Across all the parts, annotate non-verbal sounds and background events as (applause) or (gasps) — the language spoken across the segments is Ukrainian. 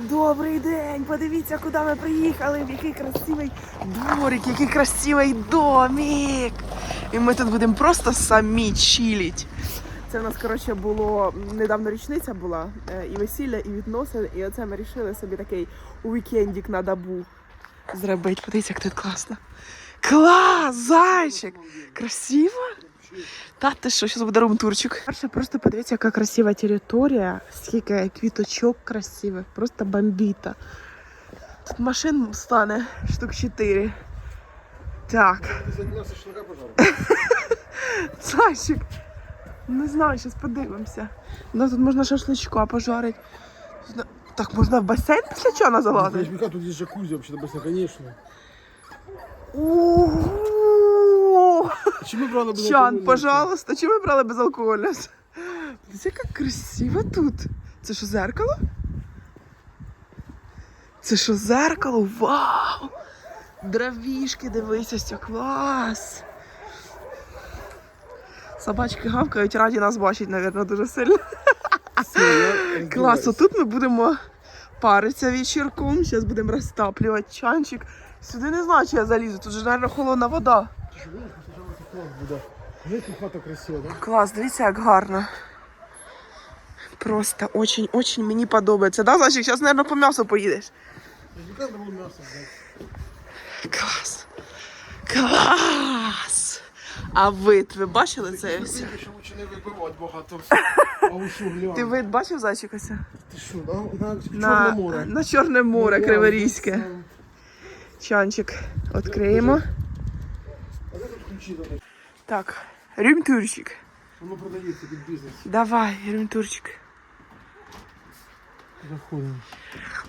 Добрий день! Подивіться, куди ми приїхали. В який красивий дворик, який красивий домик. І ми тут будемо просто самі чиліть. Це в нас, коротше, було недавно річниця була, е, і весілля, і відносини. І оце ми вирішили собі такий вікендік на добу зробити. Подивіться, як тут класно. Клас! Зайчик! Красиво? Та ти що, зараз буде румтурчик. Перше, просто подивіться, яка красива територія, скільки квіточок красивих, просто бомбіта. Тут машин стане штук 4. Так. (laughs) Зайчик. Не знаю, зараз подивимося. У нас тут можна шашличка пожарити. Так, можна в басейн після чого залазити? Тут есть джакузи, вообще-то, бассейн. Ого! А чему брали бы Чан, пожалуйста, чому ми брали безалкогольне? Дивіться, яка красиво тут. Це що, зеркало? Це що, зеркало? Вау! Дровішки, дивися, все клас. Собачки гавкають, раді нас бачать, мабуть, дуже сильно. Клас, тут ми будемо паритися вечірком. Зараз будемо розтаплювати чанчик. Сюди не знаю, чи я залізу, тут же, мабуть, холодна вода. Клас, дивіться, як гарно. Просто очень-очень мені подобається. Да, Зайчик? Зараз, мабуть, по м'ясу поїдеш. Клас. Клас! А вид, ви бачили це все? Що лучше не вибивати багато. (laughs) Ти вид бачив зайчик? Ти що, на, на Чорне море. на Чорне море Ну, Криворізьке. Чанчик відкриємо. А де тут ключі? Так, рюмтурчик. Воно продається під бізнес. Давай, рюмтурчик. Заходимо.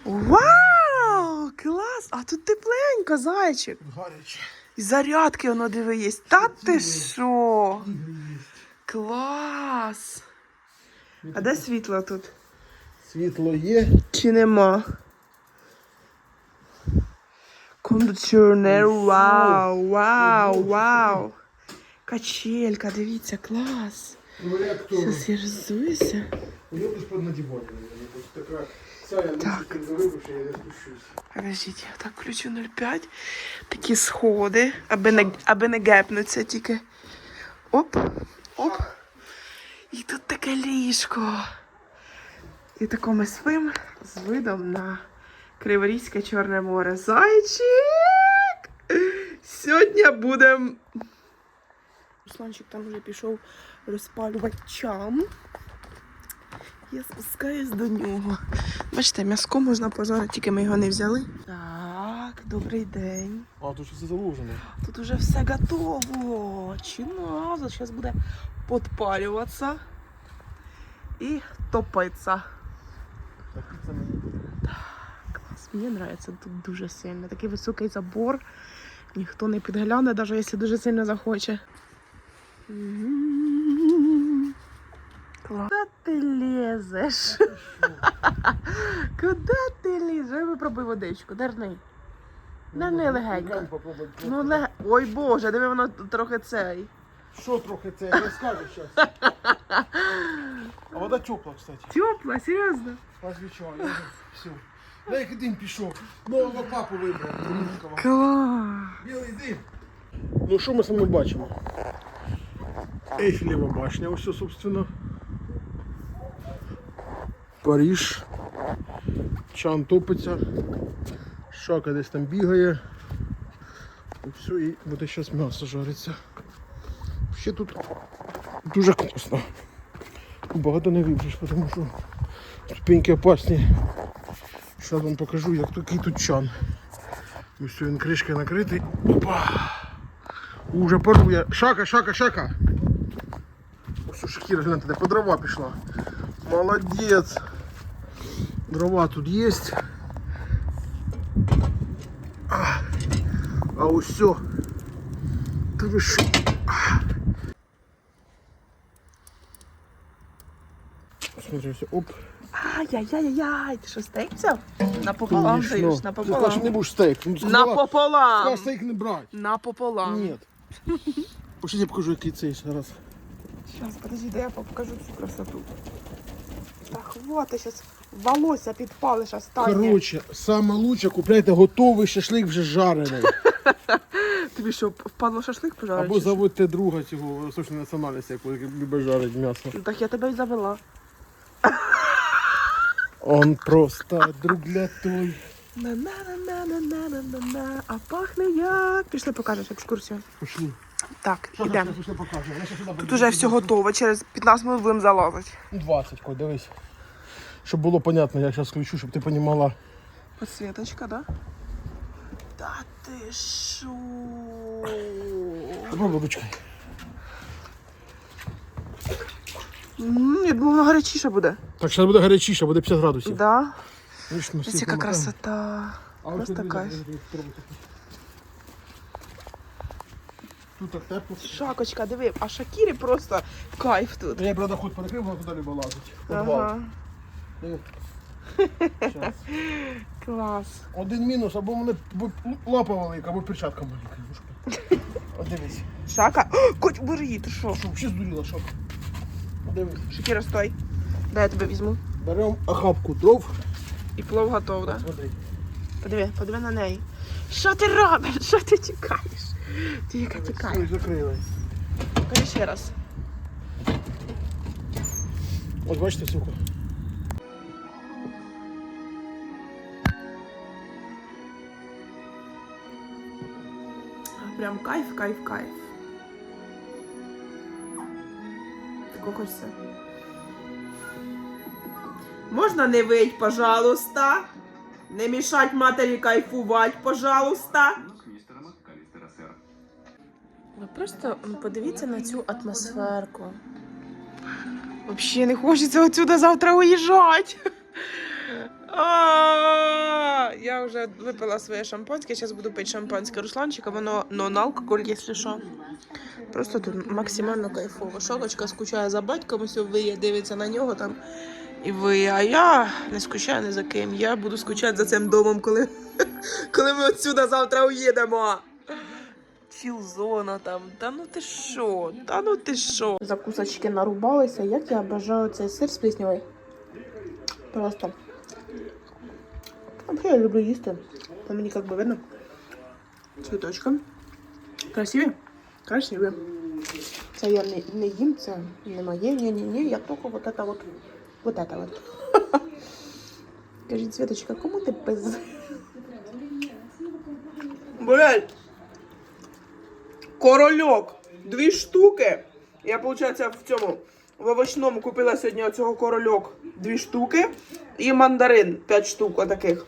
Вау! Клас! А тут тепленько, зайчик. Гаряче. І зарядки воно диви є. Та ти що? Клас! А де світло тут? Світло є. Чи нема? Кондиціонер, вау, вау, вау. Качелька, дивіться, клас. Ну, як то. Зараз я розуюся. Любиш під надівання, така. Я не Так. Подождіть, я так включу 0,5. Такі сходи, аби не, аби не гепнуться тільки. Оп, оп. І тут таке ліжко. І тако ми спимо з видом на Криворізьке Чорне море. Зайчик! Сьогодні будемо. Русланчик там вже пішов розпалювати чам. Я спускаюсь до нього. Бачите, м'яско можна пожарити, тільки ми його не взяли. Так, добрий день. А, тут щось заложено. Тут уже все готово. Чиназа. Зараз буде підпалюватися і топитися. Так, це мені. Клас, мені подобається тут дуже сильно. Такий високий забор. Ніхто не підгляне, навіть якщо дуже сильно захоче. Куди ти лізеш? Куди ти лізеш? Ой, Попробуй водичку, дерни. Дерни легенько. Ну, лег... Ой Боже, диви, воно трохи цей. Що трохи це? Я скажу зараз. А вода тепла, кстати. Тепла, серйозно. Позвичай, я вже все. Да як дим пішов. Нового папу вибрав. Білий дим. Ну що ми саме бачимо? Ейфелева башня, ось, собственно. Париж. Чан топиться. Шака десь там бігає. І все, і буде зараз м'ясо жариться. Ще тут дуже класно. Багато не вибреш, тому що ступеньки опасні. Зараз вам покажу, як такий тут чан. Ось він кришкою накритий. Опа! Уже парує. Шака, шака, шака. Ось у Шакіра, гляньте, по дрова пішла. Молодець. Дрова тут є. А, а ось все. Та ви що? Смотри, все, оп. Ай-яй-яй-яй, ти що стейк взяв? Напополам Конечно. даєш, Ти напополам. кажеш, не будеш стейк. Ну, сказала, сказала Напополам. стейк не брати. Напополам. Ні. Пошли я покажу, який цей зараз. Сейчас, подожди, да я покажу цю красоту. Так, вот, я сейчас волосся підпалиш останнє. Коротше, саме лучше купляйте готовий шашлик вже жарений. (laughs) Тобі що, впадло шашлик пожарити? Або заводьте друга цього восточної національності, який любить жарити м'ясо. Ну, Так я тебе й завела. Он просто друг для той. На-на-на-на-на-на-на-на. А пахне як. Пішли покажеш екскурсію. Пішли. Так, сюди Тут уже все готово, через 15 минут будемо залазити. 20, Коль, дивись. Щоб було понятно, я зараз включу, щоб ти розуміла. Подсвіточка, да? Та ти шо? Попробуй ручкою. М, Я думала, воно гарячіше буде. Так, зараз буде гарячіше, буде 50 градусів. Да? Ну, ми всі Ось яка красота. А Просто кайф. дивись, дивись, спробуй так. Тут так тепло. Шакочка, диви, а Шакірі просто кайф тут. Я, правда, ход перекрив, вона туди любить лазить. Ага, (laughs) Щас. клас. Один мінус, або мене лапа велика, або перчатка маленька. От дивись. Шака. О, (gasps) Коть, бери її, ти що? Що, взагалі здуріла? От Дивись. Шакіра, стой. Дай я тебе візьму. Беремо охапку дров. І плов готов, да? Смотри. Подиви, подиви на неї. Що ти робиш? Що ти тікаєш? Ти яка Все, тікає. закрили. Кажи ще раз. Ось бачите, сука. Прям кайф, кайф, кайф. Тако хочеться. Можна не вить, пожалуйста. Не мішать матері кайфувати, пожалуйста. Ви просто подивіться на цю атмосферку. Взагалі не хочеться отсюда завтра уїжджати. Я вже випила своє шампанське, зараз буду пити шампанське Русланчика, воно нон-алкоголь, якщо що. Просто тут максимально кайфово. Шокочка скучає за батьком, ось виє, дивиться на нього там. І ви, а я не скучаю ні за ким. Я буду скучати за цим домом, коли, (laughs) коли ми отсюда завтра уїдемо чіл-зона там. Та ну ти що? Та ну ти що? Закусочки нарубалися. Як я бажаю цей сир з пліснявий. Просто. Взагалі я люблю їсти. По мені як би видно. Цвіточки. Красиві? Красиві. Це я не, не їм, це не моє. Ні, ні, ні, я тільки вот это вот. Вот это вот. Кажіть, Світочка, кому ти пиз? Блядь! Корольок. Дві штуки. Я, виходить, в цьому в овочному купила сьогодні оцього корольок. Дві штуки. І мандарин 5 штук отаких.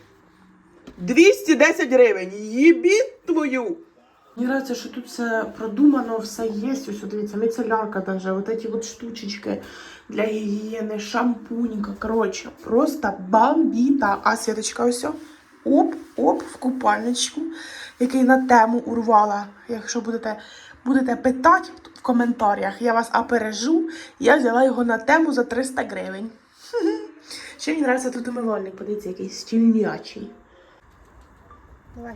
210 гривень. Їбіть твою. Мені нравится, що тут все продумано, все є. Ось дивіться, міцелярка даже, вот эти вот штучечки для гігієни, шампунька. Коротше, просто бомбіта. А Світочка ось. Оп, оп, в купальничку, який на тему урвала. Якщо будете, будете питати в коментарях, я вас опережу. Я взяла його на тему за 300 гривень. Ще мені подобається тут умивальник, подивіться, який стільнячий. Давай.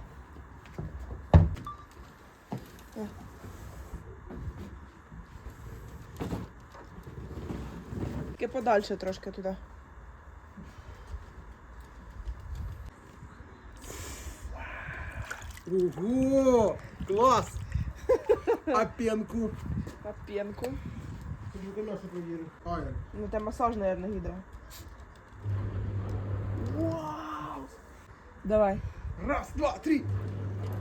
Тільки подальше трошки туди. Ого! Клас! А пенку? А пенку. Тобі м'ясо провірив. Ай. Ну, це масаж, наверное, гідра. Вау! Давай. Раз, два, три.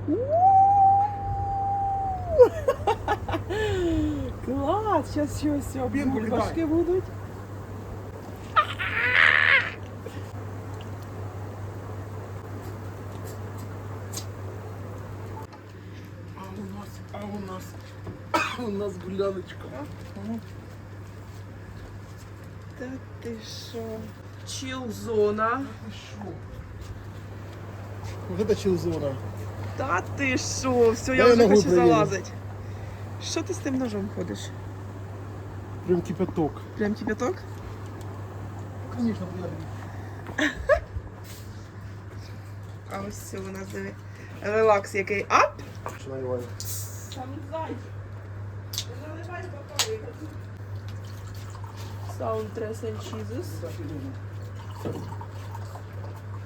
(laughs) Клас! Сейчас все, все, Пінку бульбашки будуть. Гуляночка. Та ти що? Чіл-зона. Ти що? Вот это чилзона. Та ти що? Все, я Дай вже хочу залазити. Що ти з тим ножом ходиш? Прям кипяток. Прям кипяток? Конечно, я А ось все у нас диви. Релакс який. Ап! Що наливаю? Там зай. Dress and Cheeses.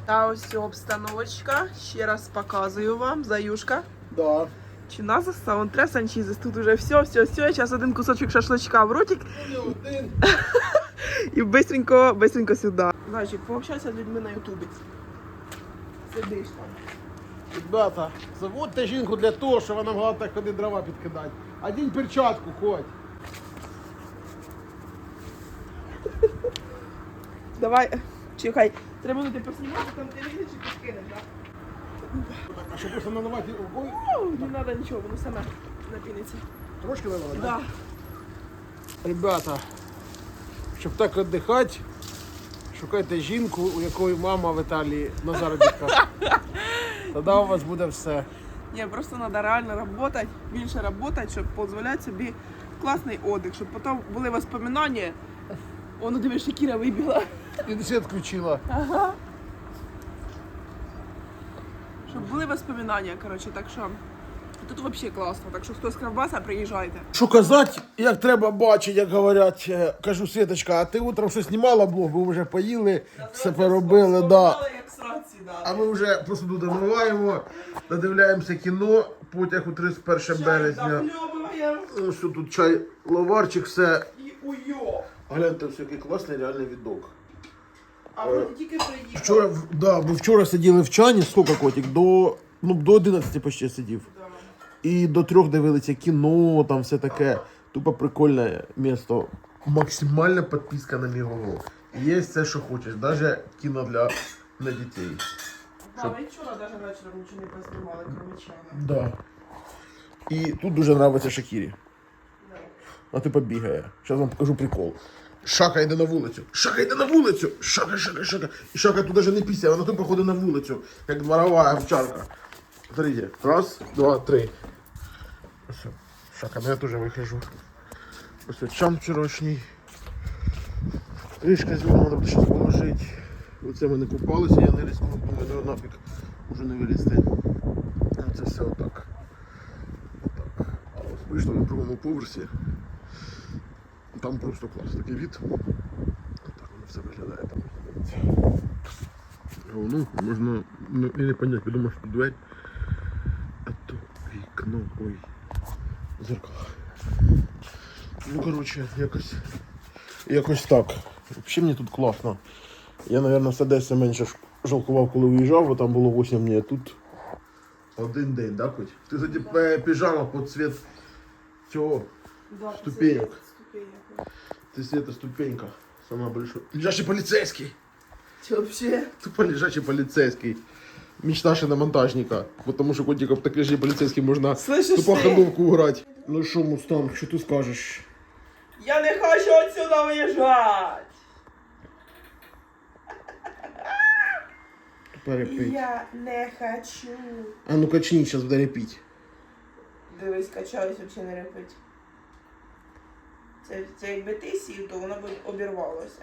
Та ось обстановочка. Ще раз показую вам, заюшка. Да. Чи нас саундтрес санчізис. Тут уже все, все, все. Зараз один кусочок шашличка в ротик один. (laughs) і бистренько, бистренько сюди. Зайчик, пообщайся з людьми на ютубі. Сидиш там. Ребята, заводьте жінку для того, щоб вона могла так ходити дрова підкидати. Одінь перчатку, ходь. Давай, чекай, три минути поснімати, там ти вийдеш і підкинеш, так? А що просто наливати рукою? Не треба нічого, воно саме напіниться. Трошки наливати? Да. Ребята, щоб так віддихати, шукайте жінку, у якої мама в Італії на заробітках. (laughs) Тоді у вас буде все. Ні, просто треба реально працювати, більше працювати, щоб дозволяти собі класний отдих, щоб потім були воспоминання. Воно дивиш, Кіра вибігла. І світ включила. Ага. Щоб були воспоминання, коротше, так що тут взагалі класно. Так що хто з Кравбаса, приїжджайте. Що казати, як треба бачити, як говорять, е, кажу, Світочка, а ти утром що знімала блог, ви вже поїли, все поробили, да. А ми вже посуду домиваємо, додивляємося кіно, потяг у 31 березня. Ну що тут чай, ловарчик, все. і уйо. Гляньте, все який класний реальний відок. А вроді тільки приїхали. Вчора, в- да, бо вчора сиділи в чані, скільки котик, до, ну, до 11 почти сидів. І до трьох дивилися кіно, там все таке. Тупо прикольне місто. Максимальна підписка на Мігого. Є все, що хочеш, навіть кіно для, для дітей. Да, ми вчора навіть вечором нічого не познімали, крім чана. Да. І тут дуже подобається Шакірі. Да. А ти побігає. Зараз вам покажу прикол. Шака йде на вулицю. Шака йде на вулицю. Шака, шака, шака. І шака тут навіть не після, вона тупо ходить на вулицю, як дворова овчарка. Смотрите. Раз, два, три. Ось. Шака, ну я теж вихожу. Ось чам вчорашній. Кришка знову треба буде щось положити. Оце ми не купалися, я не рискнув, думаю, ну нафіг уже не вилізти. Це все отак. Отак. А ось вийшли на другому поверсі. Там просто клас такий від. Так воно все виглядає там. Ну, можна ну, і не понять, подумав, що двері. А то вікно. Ой. Зеркало. Ну, коротше, якось. Якось так. Взагалі мені тут класно. Я, мабуть, в Одесі менше жалкував, коли виїжджав, бо там було 8 днів, а тут один день, да, хоч? Ти тоді е, піжама під цвіт цього. Ступенек. Ты Света ступенька. Сама большой. Лежачий полицейский. Чи вообще? Тупо лежачий полицейский. Мечта шиномонтажника. Потому что котиков так лежачий полицейский можно Слышиш тупо ти? ходовку играть. Ну что, Мустанг, что ты скажешь? Я не хочу отсюда виїжджати. Тупо репить. Я не хочу. А ну качни, сейчас буду репить. Дивись, качаюсь, взагалі не репить. Це, це якби ти сів, то воно б обірвалося.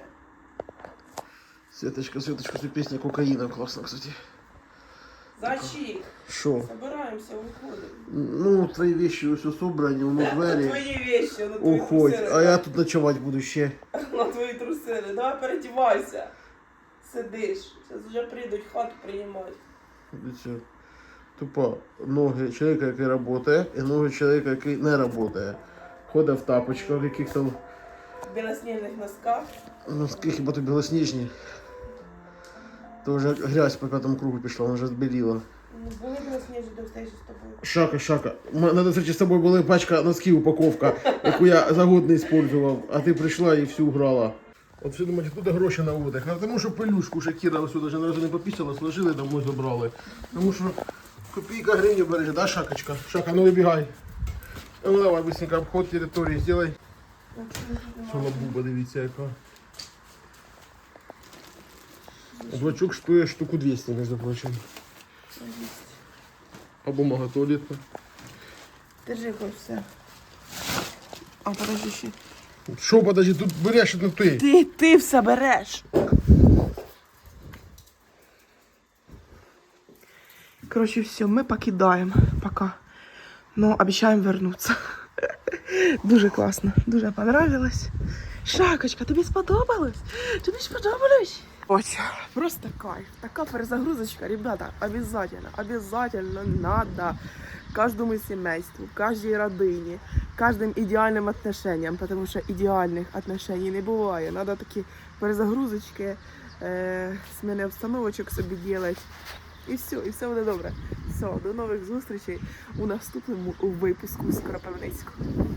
Светочка, Светочка, это песня кокаина. Классно, кстати. Зачі, Шо? забираємося, виходимо. Ну, твои вещи все собраны, у двері. Твої вещи, на твої Уходь. трусини. А я тут ночевать буду ще. (laughs) На твої трусини. Давай передівайся. Сидиш. Зараз вже прийдуть хату приймати. Дивіться, Тупо ноги чоловіка, який працює, і ноги чоловіка, який не працює. Ходить в тапочках, в яких там В білосніжних носках. носки хіба то білосніжні. То вже грязь по п'ятому кругу пішла, вона вже збіліла. Ну, були білосніжні до встречі з тобою. Шака, шака. На зустрічі з тобою була пачка носків, упаковка, яку я за год не использував, а ти прийшла і всю грала. От всі думають, куди гроші на отдих? А тому що пилюшку Шакіра ось сюди вже разу не попісила, сложили, домой забрали. Тому що копійка гривню береже, да, шакочка? Шака, ну вибігай. Ну давай, быстренько обход території зробай. Солобуба, дивіться яка. Жвачок стоїть штуку 200, між прочим. А бумага туалетна. Держи хоч все. А подожди ще. Що, подожди, тут береш не ти. Ти, ти все береш. Короче, все, ми покидаємо пока. Но обіцяємо вернуться. (laughs) Дуже класно, дуже понравилось. Шакочка, тобі сподобалось? Тобі сподобалось? Ось, просто кайф. Така перезагрузочка, ребята, обязательно, обязательно надо каждому семейству, каждой родині, каждым ідеальним отношениям, потому що ідеальних отношений не буває. Надо такі перезагрузочки, е, зміни обстановочок собі делать. І все, і все буде добре. Все, до нових зустрічей у наступному випуску з Кропивницького.